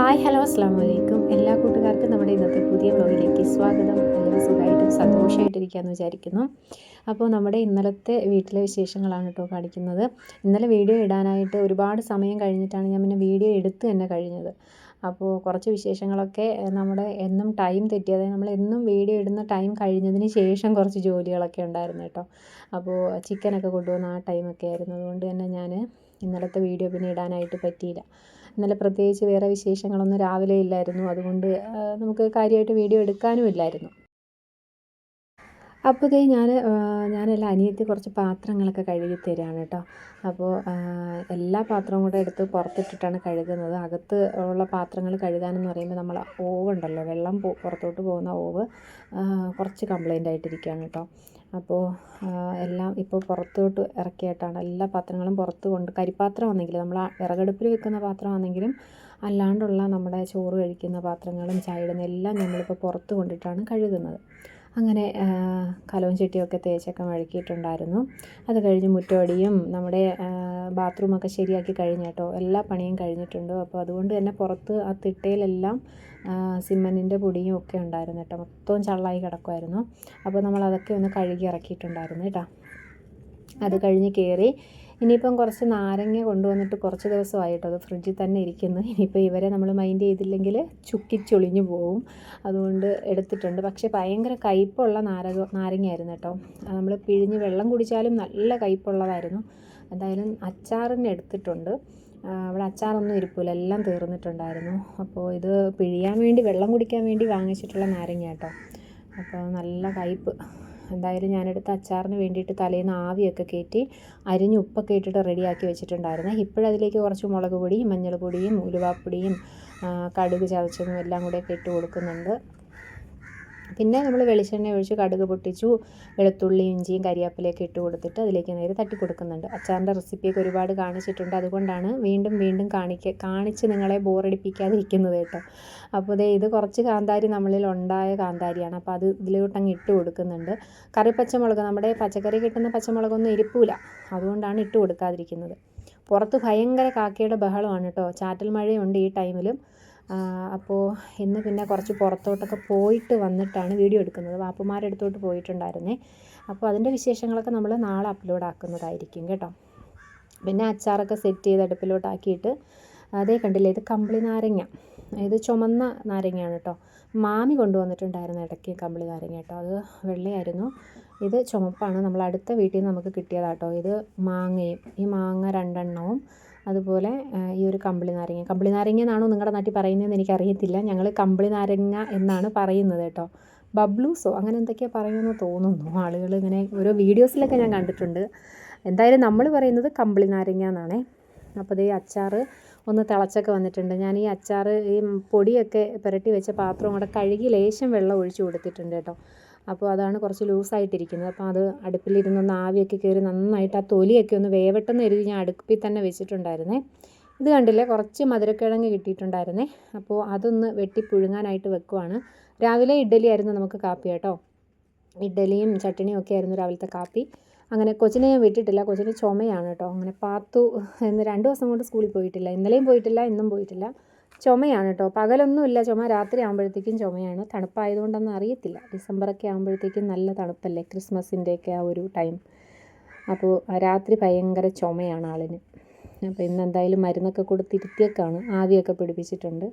Hi hello അസ്സാം വലൈക്കും എല്ലാ കൂട്ടുകാർക്കും നമ്മുടെ ഇന്നത്തെ പുതിയ വ്ലോഗിലേക്ക് സ്വാഗതം. എല്ലാവരും സുഖമായിട്ടും സന്തോഷമായിട്ടിരിക്കുകയെന്ന് വിചാരിക്കുന്നു. അപ്പോൾ നമ്മുടെ ഇന്നലത്തെ വീട്ടിലെ വിശേഷങ്ങളാണ് കേട്ടോ കാണിക്കുന്നത്. ഇന്നലെ വീഡിയോ ഇടാനായിട്ട് ഒരുപാട് സമയം കഴിഞ്ഞിട്ടാണ് ഞാൻ പിന്നെ വീഡിയോ എടുത്ത് തന്നെ കഴിഞ്ഞത്. അപ്പോൾ കുറച്ച് വിശേഷങ്ങളൊക്കെ നമ്മുടെ എന്നും ടൈം തെറ്റി അതായത് നമ്മൾ എന്നും വീഡിയോ ഇടുന്ന ടൈം കഴിഞ്ഞതിന് ശേഷം കുറച്ച് ജോലികളൊക്കെ ഉണ്ടായിരുന്നു കേട്ടോ. അപ്പോൾ ചിക്കനൊക്കെ കൊണ്ടുവന്ന ആ ടൈമൊക്കെ ആയിരുന്നു. അതുകൊണ്ട് തന്നെ ഞാൻ ഇന്നലത്തെ വീഡിയോ പിന്നെ ഇടാനായിട്ട് പറ്റിയില്ല. ഇന്നലെ പ്രത്യേകിച്ച് വേറെ വിശേഷങ്ങളൊന്നും രാവിലെ ഇല്ലായിരുന്നു. അതുകൊണ്ട് നമുക്ക് കാര്യമായിട്ട് വീഡിയോ എടുക്കാനും ഇല്ലായിരുന്നു. അപ്പോൾ ഇതേ ഞാൻ ഞാനെല്ലാം അനിയത്തി കുറച്ച് പാത്രങ്ങളൊക്കെ കഴുകി തരാണ് കേട്ടോ. അപ്പോൾ എല്ലാ പാത്രവും കൂടെ എടുത്ത് പുറത്തിട്ടിട്ടാണ് കഴുകുന്നത്. അകത്ത് ഉള്ള പാത്രങ്ങൾ കഴുകാനെന്ന് പറയുമ്പോൾ നമ്മൾ ഓവ് ഉണ്ടല്ലോ വെള്ളം പുറത്തോട്ട് പോകുന്ന ഓവ് കുറച്ച് കംപ്ലൈന്റ് ആയിട്ടിരിക്കുകയാണ് കേട്ടോ. അപ്പോൾ എല്ലാം ഇപ്പോൾ പുറത്തോട്ട് ഇറക്കിയിട്ടാണ്. എല്ലാ പാത്രങ്ങളും പുറത്ത് കൊണ്ട് കരിപ്പാത്രമാണെങ്കിൽ നമ്മൾ വിറകടുപ്പിൽ വെക്കുന്ന പാത്രമാണെങ്കിലും അല്ലാണ്ടുള്ള നമ്മുടെ ചോറ് കഴിക്കുന്ന പാത്രങ്ങളും ചായയിടുന്ന എല്ലാം നമ്മളിപ്പോൾ പുറത്ത് കൊണ്ടിട്ടാണ് കഴുകുന്നത്. അങ്ങനെ കലവും ചട്ടിയൊക്കെ തേച്ചൊക്കെ മഴക്കിയിട്ടുണ്ടായിരുന്നു അത് കഴിഞ്ഞ് മുറ്റോടിയും നമ്മുടെ ബാത്റൂമൊക്കെ ശരിയാക്കി കഴിഞ്ഞ് കേട്ടോ. എല്ലാ പണിയും കഴിഞ്ഞിട്ടുണ്ട്. അപ്പോൾ അതുകൊണ്ട് തന്നെ പുറത്ത് ആ തിട്ടയിലെല്ലാം സിമെന്റിന്റെ പൊടിയും ഒക്കെ ഉണ്ടായിരുന്നു കേട്ടോ. മൊത്തവും ചള്ളായി കിടക്കുമായിരുന്നു അപ്പോൾ നമ്മൾ അതൊക്കെ ഒന്ന് കഴുകി ഇറക്കിയിട്ടുണ്ടായിരുന്നു കേട്ടോ. അത് കഴിഞ്ഞ് കയറി ഇനിയിപ്പം കുറച്ച് നാരങ്ങ കൊണ്ടുവന്നിട്ട് കുറച്ച് ദിവസമായിട്ടോ അത് ഫ്രിഡ്ജിൽ തന്നെ ഇരിക്കുന്നു. ഇനിയിപ്പോൾ ഇവരെ നമ്മൾ മൈൻഡ് ചെയ്തില്ലെങ്കിൽ ചുക്കിച്ചൊളിഞ്ഞു പോവും. അതുകൊണ്ട് എടുത്തിട്ടുണ്ട്. പക്ഷേ ഭയങ്കര കയ്പുള്ള നാരക നാരങ്ങയായിരുന്നു കേട്ടോ. നമ്മൾ പിഴിഞ്ഞ് വെള്ളം കുടിച്ചാലും നല്ല കയ്പുള്ളതായിരുന്നു. എന്തായാലും അച്ചാറിന് എടുത്തിട്ടുണ്ട്. അവിടെ അച്ചാറൊന്നും ഇരിപ്പില്ല എല്ലാം തീർന്നിട്ടുണ്ടായിരുന്നു. അപ്പോൾ ഇത് പിഴിയാൻ വേണ്ടി വെള്ളം കുടിക്കാൻ വേണ്ടി വാങ്ങിച്ചിട്ടുള്ള നാരങ്ങ കേട്ടോ അപ്പോൾ നല്ല കയ്പ്പ്. എന്തായാലും ഞാനെടുത്ത അച്ചാറിന് വേണ്ടിയിട്ട് തലേന്ന് ആവിയൊക്കെ കയറ്റി അരിഞ്ഞ് ഉപ്പൊക്കെ ഇട്ടിട്ട് റെഡിയാക്കി വെച്ചിട്ടുണ്ടായിരുന്നു. ഇപ്പോഴതിലേക്ക് കുറച്ച് മുളക് പൊടി മഞ്ഞൾപ്പൊടിയും ഉലുവാപ്പൊടിയും കടുക് ചതച്ചതും എല്ലാം കൂടെയൊക്കെ ഇട്ട് കൊടുക്കുന്നുണ്ട്. പിന്നെ നമ്മൾ വെളിച്ചെണ്ണ ഒഴിച്ച് കടുക് പൊട്ടിച്ചു വെളുത്തുള്ളി ഇഞ്ചിയും കരിയാപ്പിലയൊക്കെ ഇട്ട് കൊടുത്തിട്ട് അതിലേക്ക് നേരെ തട്ടി കൊടുക്കുന്നുണ്ട്. അച്ചാറിന്റെ റെസിപ്പിയൊക്കെ ഒരുപാട് കാണിച്ചിട്ടുണ്ട്. അതുകൊണ്ടാണ് വീണ്ടും വീണ്ടും കാണിക്ക കാണിച്ച് നിങ്ങളെ ബോറടിപ്പിക്കാതിരിക്കുന്നത് കേട്ടോ. അപ്പോൾ ഇതേ ഇത് കുറച്ച് കാന്താരി നമ്മളിൽ ഉണ്ടായ കാന്താരിയാണ്. അപ്പോൾ അത് ഇതിലോട്ടങ്ങ് ഇട്ട് കൊടുക്കുന്നുണ്ട്. കറി പച്ചമുളക് നമ്മുടെ പച്ചക്കറി കിട്ടുന്ന പച്ചമുളകൊന്നും ഇരിപ്പില്ല അതുകൊണ്ടാണ് ഇട്ട് കൊടുക്കാതിരിക്കുന്നത്. പുറത്ത് ഭയങ്കര കാക്കയുടെ ബഹളമാണ് കേട്ടോ. ചാറ്റൽ മഴയുണ്ട് ഈ ടൈമിലും അപ്പോൾ ഇന്ന് പിന്നെ കുറച്ച് പുറത്തോട്ടൊക്കെ പോയിട്ട് വന്നിട്ടാണ് വീഡിയോ എടുക്കുന്നത്. വാപ്പുമാരുടെ അടുത്തോട്ട് പോയിട്ടുണ്ടായിരുന്നേ. അപ്പോൾ അതിന്റെ വിശേഷങ്ങളൊക്കെ നമ്മൾ നാളെ അപ്ലോഡ് ആക്കുന്നതായിരിക്കും കേട്ടോ. പിന്നെ അച്ചാറൊക്കെ സെറ്റ് ചെയ്ത് അടുപ്പിലോട്ടാക്കിയിട്ട് അതേ കണ്ടില്ലേ ഇത് കമ്പിളി നാരങ്ങ. ഇത് ചുമന്ന നാരങ്ങയാണ് കേട്ടോ. മാമി കൊണ്ടുവന്നിട്ടുണ്ടായിരുന്നു ഇടയ്ക്ക് കമ്പിളി നാരങ്ങ കേട്ടോ. അത് വെള്ളയായിരുന്നു. ഇത് ചുമപ്പാണ്. നമ്മൾ അടുത്ത വീട്ടിൽ നിന്ന് നമുക്ക് കിട്ടിയതാട്ടോ. ഇത് മാങ്ങയും ഈ മാങ്ങ രണ്ടെണ്ണവും അതുപോലെ ഈ ഒരു കമ്പിളി നാരങ്ങ. കമ്പിളി നാരങ്ങ എന്നാണോ നിങ്ങളുടെ നാട്ടിൽ പറയുന്നതെന്ന് എനിക്കറിയത്തില്ല. ഞങ്ങൾ കമ്പിളി നാരങ്ങ എന്നാണ് പറയുന്നത് കേട്ടോ. ബബ്ലൂസോ അങ്ങനെ എന്തൊക്കെയാണ് പറയുമെന്ന് തോന്നുന്നു. ആളുകൾ ഇങ്ങനെ ഓരോ വീഡിയോസിലൊക്കെ ഞാൻ കണ്ടിട്ടുണ്ട്. എന്തായാലും നമ്മൾ പറയുന്നത് കമ്പിളി നാരങ്ങ എന്നാണേ അപ്പോൾ ഈ അച്ചാർ ഒന്ന് തിളച്ചൊക്കെ വന്നിട്ടുണ്ട്. ഞാൻ ഈ അച്ചാർ ഈ പൊടിയൊക്കെ പുരട്ടി വെച്ച പാത്രം കൂടെ കഴുകി ലേശം വെള്ളം ഒഴിച്ചു കൊടുത്തിട്ടുണ്ട് കേട്ടോ. അപ്പോൾ അതാണ് കുറച്ച് ലൂസായിട്ടിരിക്കുന്നത്. അപ്പോൾ അത് അടുപ്പിലിരുന്നൊന്ന് ആവിയൊക്കെ കയറി നന്നായിട്ട് ആ തൊലിയൊക്കെ ഒന്ന് വേവട്ടെന്ന് കരുതി ഞാൻ അടുപ്പിൽ തന്നെ വെച്ചിട്ടുണ്ടായിരുന്നേ. ഇത് കണ്ടില്ലേ? കുറച്ച് മധുരക്കിഴങ്ങ് കിട്ടിയിട്ടുണ്ടായിരുന്നേ. അപ്പോൾ അതൊന്ന് വെട്ടി പുഴുങ്ങാനായിട്ട് വെക്കുവാണ്. രാവിലെ ഇഡ്ഡലി ആയിരുന്നു നമുക്ക് കാപ്പി കേട്ടോ. ഇഡ്ഡലിയും ചട്ടണിയും ഒക്കെ ആയിരുന്നു രാവിലത്തെ കാപ്പി. അങ്ങനെ കൊച്ചിനെ ഞാൻ വിട്ടിട്ടില്ല. കൊച്ചിന് ചുമയാണ് കേട്ടോ. അങ്ങനെ പാത്തു എന്ന് രണ്ട് ദിവസം കൊണ്ട് സ്കൂളിൽ പോയിട്ടില്ല. ഇന്നലെയും പോയിട്ടില്ല ഇന്നും പോയിട്ടില്ല. ചുമയാണ് കേട്ടോ പകലൊന്നുമില്ല. ചുമ രാത്രി ആകുമ്പോഴത്തേക്കും ചുമയാണ്. തണുപ്പായതുകൊണ്ടൊന്നും അറിയത്തില്ല. ഡിസംബറൊക്കെ ആകുമ്പോഴത്തേക്കും നല്ല തണുപ്പല്ലേ? ക്രിസ്മസിന്റെയൊക്കെ ആ ഒരു ടൈം. അപ്പോൾ രാത്രി ഭയങ്കര ചുമയാണ് ആളിന്. അപ്പോൾ ഇന്ന് എന്തായാലും മരുന്നൊക്കെ കൊടുത്തിരുത്തിയൊക്കെയാണ് ആവിയൊക്കെ പിടിപ്പിച്ചിട്ടുണ്ട്.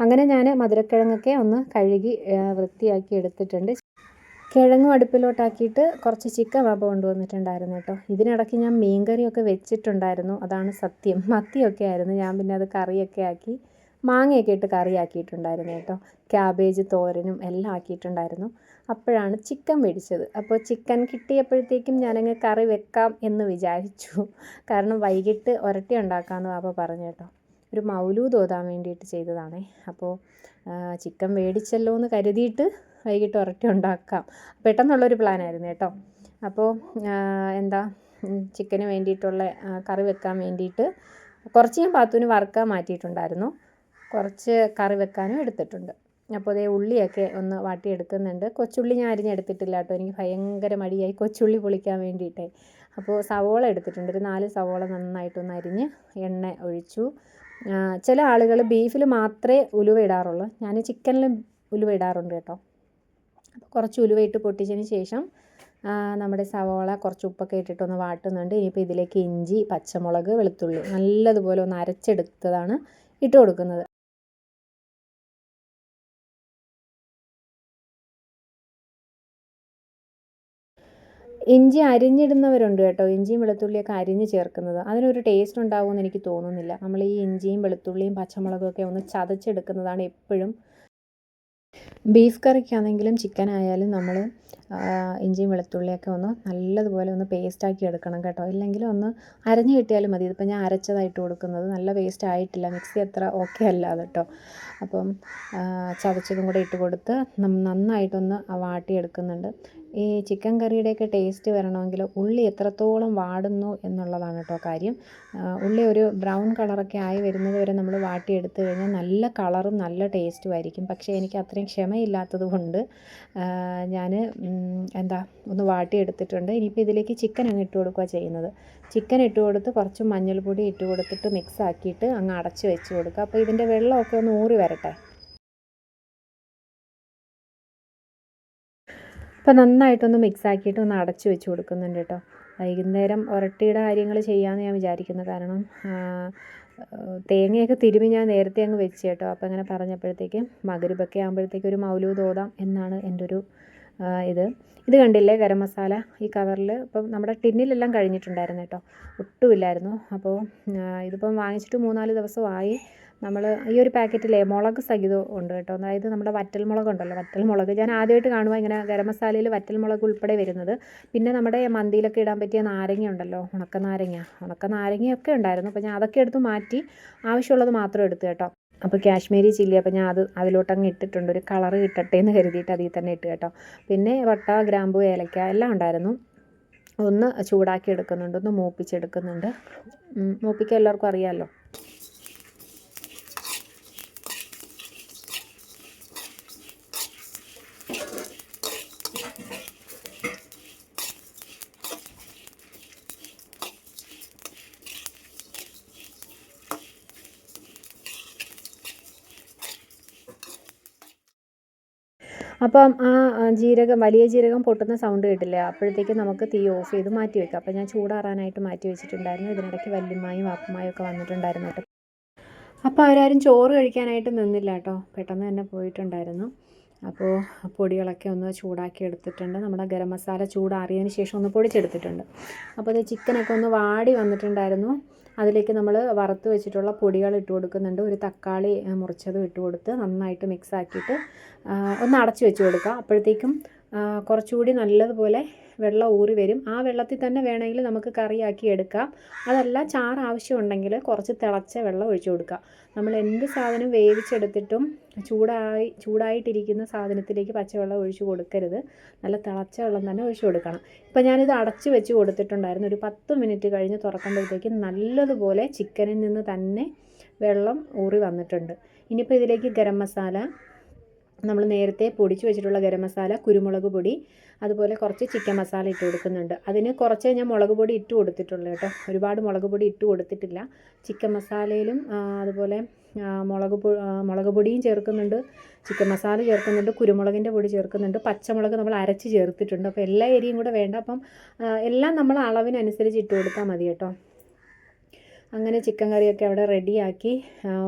അങ്ങനെ ഞാൻ മധുരക്കിഴങ്ങൊക്കെ ഒന്ന് കഴുകി വൃത്തിയാക്കി എടുത്തിട്ടുണ്ട്. കിഴങ്ങും അടുപ്പിലോട്ടാക്കിയിട്ട് കുറച്ച് ചിക്കൻ വാപ്പ കൊണ്ടുവന്നിട്ടുണ്ടായിരുന്നു കേട്ടോ. ഇതിനിടയ്ക്ക് ഞാൻ മീൻകറിയൊക്കെ വെച്ചിട്ടുണ്ടായിരുന്നു. അതാണ് സത്യം. മത്തിയൊക്കെ ആയിരുന്നു. ഞാൻ പിന്നെ അത് കറിയൊക്കെ ആക്കി മാങ്ങയൊക്കെ ഇട്ട് കറിയാക്കിയിട്ടുണ്ടായിരുന്നു കേട്ടോ. ക്യാബേജ് തോരനും എല്ലാം ആക്കിയിട്ടുണ്ടായിരുന്നു. അപ്പോഴാണ് ചിക്കൻ മേടിച്ചത്. അപ്പോൾ ചിക്കൻ കിട്ടിയപ്പോഴത്തേക്കും ഞാനങ്ങ് കറി വെക്കാം എന്ന് വിചാരിച്ചു. കാരണം വൈകിട്ട് ഒരട്ടി ഉണ്ടാക്കാമെന്ന് പാപ്പ പറഞ്ഞു കേട്ടോ. ഒരു മൗലൂദ് ഓതാൻ വേണ്ടിയിട്ട് ചെയ്തതാണേ. അപ്പോൾ ചിക്കൻ മേടിച്ചല്ലോ എന്ന് കരുതിയിട്ട് വൈകിട്ട് ഒരട്ടി ഉണ്ടാക്കാം. പെട്ടെന്നുള്ളൊരു പ്ലാനായിരുന്നു കേട്ടോ. അപ്പോൾ എന്താ ചിക്കന് വേണ്ടിയിട്ടുള്ള കറി വെക്കാൻ വേണ്ടിയിട്ട് കുറച്ച് ഞാൻ പാത്തുവിന് വറുക്കാൻ മാറ്റിയിട്ടുണ്ടായിരുന്നു. കുറച്ച് കറി വെക്കാനും എടുത്തിട്ടുണ്ട്. അപ്പോൾ അതേ ഉള്ളിയൊക്കെ ഒന്ന് വാട്ടിയെടുക്കുന്നുണ്ട്. കൊച്ചുള്ളി ഞാൻ അരിഞ്ഞെടുത്തിട്ടില്ല കേട്ടോ. എനിക്ക് ഭയങ്കര മടിയായി കൊച്ചുള്ളി പൊളിക്കാൻ വേണ്ടിയിട്ടേ. അപ്പോൾ സവോള എടുത്തിട്ടുണ്ട്. ഒരു നാല് സവോള നന്നായിട്ടൊന്ന് അരിഞ്ഞ് എണ്ണ ഒഴിച്ചു. ചില ആളുകൾ ബീഫിൽ മാത്രമേ ഉലുവ ഇടാറുള്ളൂ. ഞാൻ ചിക്കനിലും ഉലുവ ഇടാറുണ്ട് കേട്ടോ. അപ്പോൾ കുറച്ച് ഉലുവ ഇട്ട് പൊട്ടിച്ചതിന് ശേഷം നമ്മുടെ സവോള കുറച്ച് ഉപ്പൊക്കെ ഇട്ടിട്ടൊന്ന് വാട്ടുന്നുണ്ട്. ഇനിയിപ്പോൾ ഇതിലേക്ക് ഇഞ്ചി പച്ചമുളക് വെളുത്തുള്ളി നല്ലതുപോലെ ഒന്ന് അരച്ചെടുത്തതാണ് ഇട്ട് കൊടുക്കുന്നത്. ഇഞ്ചി അരിഞ്ഞിടുന്നവരുണ്ട് കേട്ടോ. ഇഞ്ചിയും വെളുത്തുള്ളിയൊക്കെ അരിഞ്ഞ് ചേർക്കുന്നത്. അതിനൊരു ടേസ്റ്റ് ഉണ്ടാകുമെന്ന് എനിക്ക് തോന്നുന്നില്ല. നമ്മൾ ഈ ഇഞ്ചിയും വെളുത്തുള്ളിയും പച്ചമുളകും ഒക്കെ ഒന്ന് ചതച്ചെടുക്കുന്നതാണ് എപ്പോഴും. ബീഫ് കറിക്കാണെങ്കിലും ചിക്കൻ ആയാലും നമ്മൾ ഇഞ്ചിയും വെളുത്തുള്ളിയൊക്കെ ഒന്ന് നല്ലതുപോലെ ഒന്ന് പേസ്റ്റാക്കി എടുക്കണം കേട്ടോ. ഇല്ലെങ്കിൽ ഒന്ന് അരഞ്ഞു കിട്ടിയാലും മതി. ഇതിപ്പോൾ ഞാൻ അരച്ചതായിട്ട് കൊടുക്കുന്നത്. നല്ല പേസ്റ്റ് ആയിട്ടില്ല. മിക്സി അത്ര ഓക്കെ അല്ല അത് കേട്ടോ. അപ്പം ചതച്ചതും കൂടെ ഇട്ട് കൊടുത്ത് നന്നായിട്ടൊന്ന് വാട്ടിയെടുക്കുന്നുണ്ട് ഈ ചിക്കൻ കറിയുടെയൊക്കെ ടേസ്റ്റ് വരണമെങ്കിൽ ഉള്ളി എത്രത്തോളം വാടുന്നു എന്നുള്ളതാണ് കേട്ടോ കാര്യം. ഉള്ളി ഒരു ബ്രൗൺ കളറൊക്കെ ആയി വരുന്നത് വരെ നമ്മൾ വാട്ടിയെടുത്ത് കഴിഞ്ഞാൽ നല്ല കളറും നല്ല ടേസ്റ്റും ആയിരിക്കും. പക്ഷേ എനിക്ക് അത്രയും ക്ഷമയില്ലാത്തത് കൊണ്ട് ഞാൻ എന്താ ഒന്ന് വാട്ടിയെടുത്തിട്ടുണ്ട്. ഇനിയിപ്പോൾ ഇതിലേക്ക് ചിക്കൻ അങ്ങ് ഇട്ട് കൊടുക്കുക ചെയ്യുന്നത്. ചിക്കൻ ഇട്ട് കൊടുത്ത് കുറച്ച് മഞ്ഞൾപ്പൊടി ഇട്ട് കൊടുത്തിട്ട് മിക്സ് ആക്കിയിട്ട് അങ്ങ് അടച്ച് വെച്ച് കൊടുക്കുക. അപ്പോൾ ഇതിന്റെ വെള്ളമൊക്കെ ഒന്ന് ഊറി വരട്ടെ. അപ്പോൾ നന്നായിട്ടൊന്ന് മിക്സ് ആക്കിയിട്ട് ഒന്ന് അടച്ച് വെച്ച് കൊടുക്കുന്നുണ്ട് കേട്ടോ. വൈകുന്നേരം ഉരട്ടിയുടെ കാര്യങ്ങൾ ചെയ്യാമെന്ന് ഞാൻ വിചാരിക്കുന്നു. കാരണം തേങ്ങയൊക്കെ തിരുമി ഞാൻ നേരത്തെ അങ്ങ് വെച്ച് കേട്ടോ. അപ്പോൾ അങ്ങനെ പറഞ്ഞപ്പോഴത്തേക്ക് മകരുബൊക്കെ ആകുമ്പോഴത്തേക്ക് ഒരു മൗലൂദ് ഓതാം എന്നാണ് എന്റെ ഒരു ഇത്. ഇത് കണ്ടില്ലേ ഗരം മസാല ഈ കവറിൽ ഇപ്പം നമ്മുടെ ടിന്നിലെല്ലാം കഴിഞ്ഞിട്ടുണ്ടായിരുന്നു കേട്ടോ. ഒട്ടുമില്ലായിരുന്നു. അപ്പോൾ ഇതിപ്പം വാങ്ങിച്ചിട്ട് മൂന്നാൽ ദിവസമായി നമ്മൾ ഈ ഒരു പാക്കറ്റിലെ മുളക് സഹിതം ഉണ്ട് കേട്ടോ. അതായത് നമ്മുടെ വറ്റൽ മുളക് ഉണ്ടല്ലോ വറ്റൽ മുളക്. ഞാൻ ആദ്യമായിട്ട് കാണുമ്പോൾ ഇങ്ങനെ ഗരം മസാലയിൽ വറ്റൽ മുളക് ഉൾപ്പെടെ വരുന്നത്. പിന്നെ നമ്മുടെ മന്തിയിലൊക്കെ ഇടാൻ പറ്റിയ നാരങ്ങ ഉണ്ടല്ലോ. ഉണക്ക നാരങ്ങ ഉണക്ക നാരങ്ങയൊക്കെ ഉണ്ടായിരുന്നു. അപ്പോൾ ഞാൻ അതൊക്കെ എടുത്ത് മാറ്റി ആവശ്യമുള്ളത് മാത്രം എടുത്തു കേട്ടോ. അപ്പോൾ കാശ്മീരി ചില്ലി അപ്പോൾ ഞാൻ അത് അതിലോട്ടങ്ങ് ഇട്ടിട്ടുണ്ട്. ഒരു കളറ് കിട്ടട്ടെ എന്ന് കരുതിയിട്ട് അതിൽ തന്നെ ഇട്ട് കേട്ടോ. പിന്നെ വട്ട ഗ്രാമ്പു ഏലക്ക എല്ലാം ഉണ്ടായിരുന്നു. ഒന്ന് ചൂടാക്കി എടുക്കുന്നുണ്ട് ഒന്ന് മൂപ്പിച്ചെടുക്കുന്നുണ്ട്. മൂപ്പിക്കാൻ എല്ലാവർക്കും അറിയാമല്ലോ. അപ്പം ആ ജീരകം വലിയ ജീരകം പൊട്ടുന്ന സൗണ്ട് കേട്ടില്ലേ? അപ്പോഴത്തേക്കും നമുക്ക് തീ ഓഫ് ചെയ്ത് മാറ്റി വെക്കാം. അപ്പോൾ ഞാൻ ചൂടാറാനായിട്ട് മാറ്റി വെച്ചിട്ടുണ്ടായിരുന്നു. ഇതിനിടയ്ക്ക് വല്യമ്മയും വാപ്പമായും ഒക്കെ വന്നിട്ടുണ്ടായിരുന്നു കേട്ടോ. അപ്പോൾ അവരാരും ചോറ് കഴിക്കാനായിട്ട് നിന്നില്ല കേട്ടോ. പെട്ടെന്ന് തന്നെ പോയിട്ടുണ്ടായിരുന്നു. അപ്പോൾ പൊടികളൊക്കെ ഒന്ന് ചൂടാക്കി എടുത്തിട്ടുണ്ട്. നമ്മുടെ ഗരം മസാല ചൂടാറിയതിന് ശേഷം ഒന്ന് പൊടിച്ചെടുത്തിട്ടുണ്ട്. അപ്പോൾ അത് ചിക്കനൊക്കെ ഒന്ന് വാടി വന്നിട്ടുണ്ടായിരുന്നു. അതിലേക്ക് നമ്മൾ വറുത്ത് വെച്ചിട്ടുള്ള പൊടികൾ ഇട്ട് കൊടുക്കുന്നുണ്ട്. ഒരു തക്കാളി മുറിച്ചതും ഇട്ട് കൊടുത്ത് നന്നായിട്ട് മിക്സ് ആക്കിയിട്ട് ഒന്ന് അടച്ചു വെച്ച് കൊടുക്കുക അപ്പോഴത്തേക്കും കുറച്ചുകൂടി നല്ലതുപോലെ വെള്ളം ഊറി വരും. ആ വെള്ളത്തിൽ തന്നെ വേണമെങ്കിൽ നമുക്ക് കറിയാക്കി എടുക്കാം. അതല്ല ചാറ് ആവശ്യമുണ്ടെങ്കിൽ കുറച്ച് തിളച്ച വെള്ളം ഒഴിച്ചു കൊടുക്കുക. നമ്മൾ എന്ത് സാധനം വേവിച്ചെടുത്തിട്ടും ചൂടായി ചൂടായിട്ടിരിക്കുന്ന സാധനത്തിലേക്ക് പച്ചവെള്ളം ഒഴിച്ചു കൊടുക്കരുത്. നല്ല തിളച്ച വെള്ളം തന്നെ ഒഴിച്ചു കൊടുക്കണം. ഇപ്പം ഞാനിത് അടച്ചു വെച്ച് കൊടുത്തിട്ടുണ്ടായിരുന്നു. ഒരു പത്ത് മിനിറ്റ് കഴിഞ്ഞ് തുറക്കുമ്പോഴത്തേക്ക് നല്ലതുപോലെ ചിക്കനിൽ നിന്ന് തന്നെ വെള്ളം ഊറി വന്നിട്ടുണ്ട്. ഇനിയിപ്പോൾ ഇതിലേക്ക് ഗരം മസാല നമ്മൾ നേരത്തെ പൊടിച്ച് വെച്ചിട്ടുള്ള ഗരം മസാല കുരുമുളക് പൊടി അതുപോലെ കുറച്ച് ചിക്കൻ മസാല ഇട്ട് കൊടുക്കുന്നുണ്ട്. അതിന് കുറച്ച് ഞാൻ മുളക് പൊടി ഇട്ട് കൊടുത്തിട്ടുള്ളൂ കേട്ടോ. ഒരുപാട് മുളക് പൊടി ഇട്ട് കൊടുത്തിട്ടില്ല. ചിക്കൻ മസാലയിലും അതുപോലെ മുളക് മുളക് പൊടിയും ചേർക്കുന്നുണ്ട്. ചിക്കൻ മസാല ചേർക്കുന്നുണ്ട് കുരുമുളകിന്റെ പൊടി ചേർക്കുന്നുണ്ട് പച്ചമുളക് നമ്മൾ അരച്ച് ചേർത്തിട്ടുണ്ട്. അപ്പോൾ എല്ലാ ഏരിയയും കൂടെ വേണ്ട. അപ്പം എല്ലാം നമ്മൾ അളവിനനുസരിച്ച് ഇട്ട് കൊടുത്താൽ മതി കേട്ടോ. അങ്ങനെ ചിക്കൻ കറിയൊക്കെ അവിടെ റെഡിയാക്കി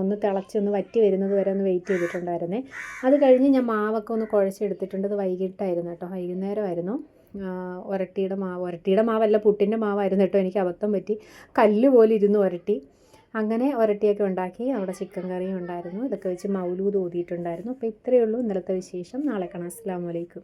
ഒന്ന് തിളച്ച് ഒന്ന് വറ്റി വരുന്നത് വരെ ഒന്ന് വെയിറ്റ് ചെയ്തിട്ടുണ്ടായിരുന്നേ. അത് കഴിഞ്ഞ് ഞാൻ മാവൊക്കെ ഒന്ന് കുഴച്ചെടുത്തിട്ടുണ്ട്. അത് വൈകിട്ടായിരുന്നു കേട്ടോ. വൈകുന്നേരമായിരുന്നു. ഒരട്ടിയുടെ മാവ് ഒരട്ടിയുടെ മാവല്ല പുട്ടിന്റെ മാവായിരുന്നു കേട്ടോ. എനിക്ക് അബദ്ധം പറ്റി. കല്ല് പോലെ ഇരുന്ന് ഒരട്ടി. അങ്ങനെ ഒരട്ടിയൊക്കെ ഉണ്ടാക്കി അവിടെ ചിക്കൻ കറിയും ഉണ്ടായിരുന്നു. ഇതൊക്കെ വെച്ച് മൗലൂദ് ഊതിയിട്ടുണ്ടായിരുന്നു. അപ്പോൾ ഇത്രയേ ഉള്ളൂ. ഇന്നലത്തെ വിശേഷം. നാളെ കാണാം. അസ്സാം വലൈക്കും